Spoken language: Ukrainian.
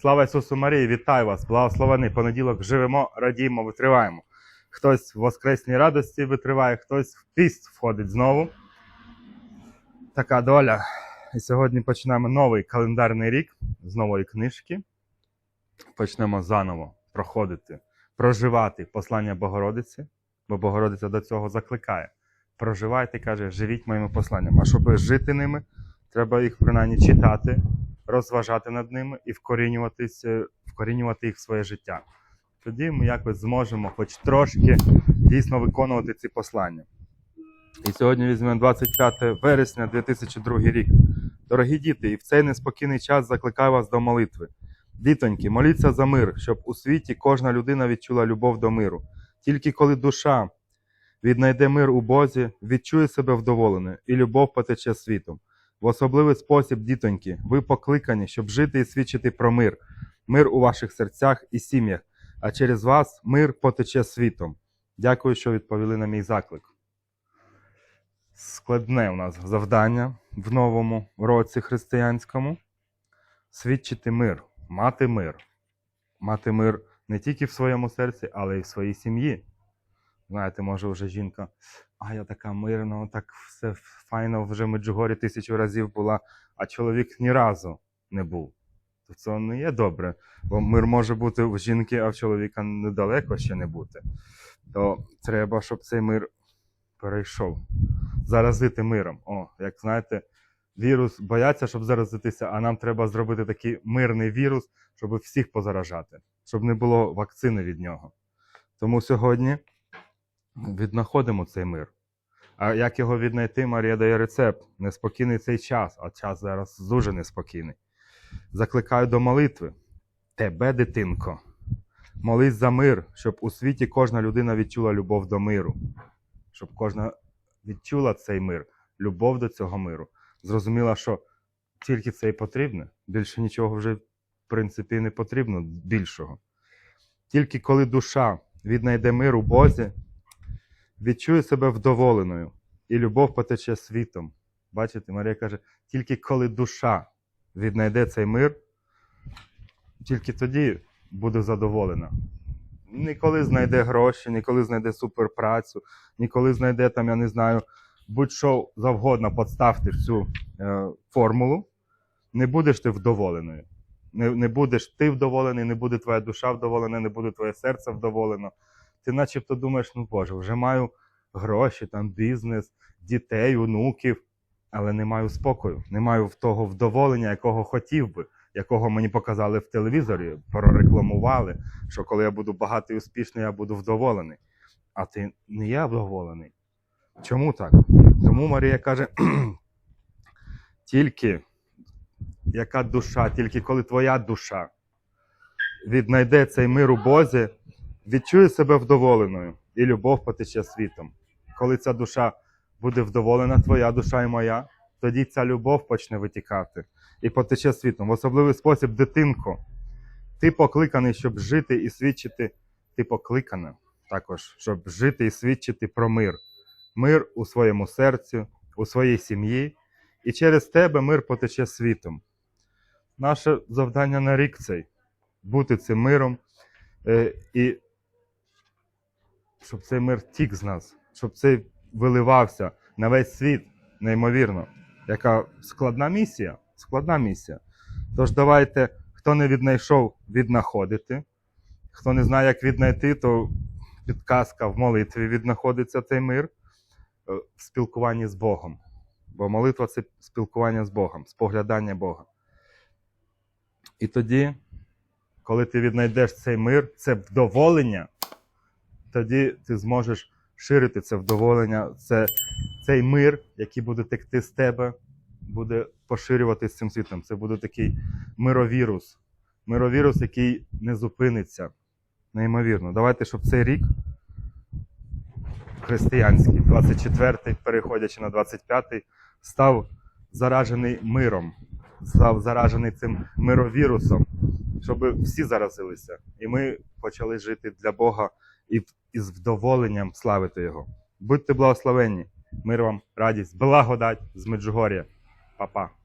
Слава Ісусу Марії, вітаю вас! Благословений понеділок. Живемо, радіємо, витриваємо. Хтось в воскресній радості витриває, хтось в піст входить знову. Така доля. І сьогодні починаємо новий календарний рік з нової книжки. Почнемо заново проходити, проживати послання Богородиці, бо Богородиця до цього закликає. Проживайте, каже, живіть моїми посланнями. А щоб жити ними, треба їх принаймні читати, розважати над ними і вкорінювати їх в своє життя. Тоді ми якось зможемо хоч трошки дійсно виконувати ці послання. І сьогодні візьмемо 25 вересня 2002 рік. Дорогі діти, і в цей неспокійний час закликаю вас до молитви. Дітоньки, моліться за мир, щоб у світі кожна людина відчула любов до миру. Тільки коли душа віднайде мир у Бозі, відчує себе вдоволеною, і любов потече світом. В особливий спосіб, дітоньки, ви покликані, щоб жити і свідчити про мир, мир у ваших серцях і сім'ях, а через вас мир потече світом. Дякую, що відповіли на мій заклик. Складне у нас завдання в новому році християнському свідчити мир, мати мир. Мати мир не тільки в своєму серці, але й в своїй сім'ї. Знаєте, може вже жінка, а я така мирна, так все файно вже Меджугорі тисячу разів була, а чоловік ні разу не був. То це не є добре, бо мир може бути в жінки, а в чоловіка недалеко ще не бути. То треба, щоб цей мир перейшов. Заразити миром. О, як знаєте, вірус бояться, щоб заразитися, а нам треба зробити такий мирний вірус, щоб всіх позаражати, щоб не було вакцини від нього. Тому сьогодні віднаходимо цей мир. А як його віднайти, Марія дає рецепт. Неспокійний цей час, а час зараз дуже неспокійний. Закликаю до молитви. Тебе, дитинко, молись за мир, щоб у світі кожна людина відчула любов до миру, щоб кожна відчула цей мир, любов до цього миру. Зрозуміла, що тільки це і потрібно. Більше нічого вже, в принципі, не потрібно більшого. Тільки коли душа віднайде мир у Бозі, відчує себе вдоволеною, і любов потече світом. Бачите, Марія каже, тільки коли душа віднайде цей мир, тільки тоді буде задоволена. Ніколи знайде гроші, ніколи знайде суперпрацю, ніколи знайде там, я не знаю, будь-що завгодно подставте цю е, формулу, не будеш ти вдоволеною. Не, не будеш ти вдоволений, не буде твоя душа вдоволена, не буде твоє серце вдоволено. Ти начебто думаєш, ну Боже, вже маю гроші, там бізнес, дітей, онуків, але не маю спокою, не маю того вдоволення, якого хотів би, якого мені показали в телевізорі, прорекламували, що коли я буду багатий і успішний, я буду вдоволений. А ти не я вдоволений. Чому так? Тому Марія каже: тільки яка душа, тільки коли твоя душа віднайде цей мир у Бозі, відчує себе вдоволеною, і любов потече світом. Коли ця душа буде вдоволена, твоя душа і моя, тоді ця любов почне витікати і потече світом. В особливий спосіб, дитинко, ти покликаний, щоб жити і свідчити. Ти покликана також, щоб жити і свідчити про мир. Мир у своєму серці, у своїй сім'ї, і через тебе мир потече світом. Наше завдання на рік цей бути цим миром, е, і щоб цей мир тік з нас, щоб цей виливався на весь світ, неймовірно. Яка складна місія? Складна місія. Тож давайте, хто не віднайшов, віднаходити. Хто не знає, як віднайти, то підказка в молитві віднаходиться цей мир е, в спілкуванні з Богом. Бо молитва це спілкування з Богом, споглядання Бога. І тоді, коли ти віднайдеш цей мир, це вдоволення, тоді ти зможеш ширити це вдоволення, це, цей мир, який буде текти з тебе, буде поширюватися цим світом. Це буде такий мировірус. Мировірус, який не зупиниться. Неймовірно. Давайте, щоб цей рік християнський, 24-й, переходячи на 25-й, став заражений миром, став заражений цим мировірусом, щоб всі заразилися. І ми почали жити для Бога і, з вдоволенням славити Його. Будьте благословенні, мир вам, радість, благодать з Меджугор'я. Па-па.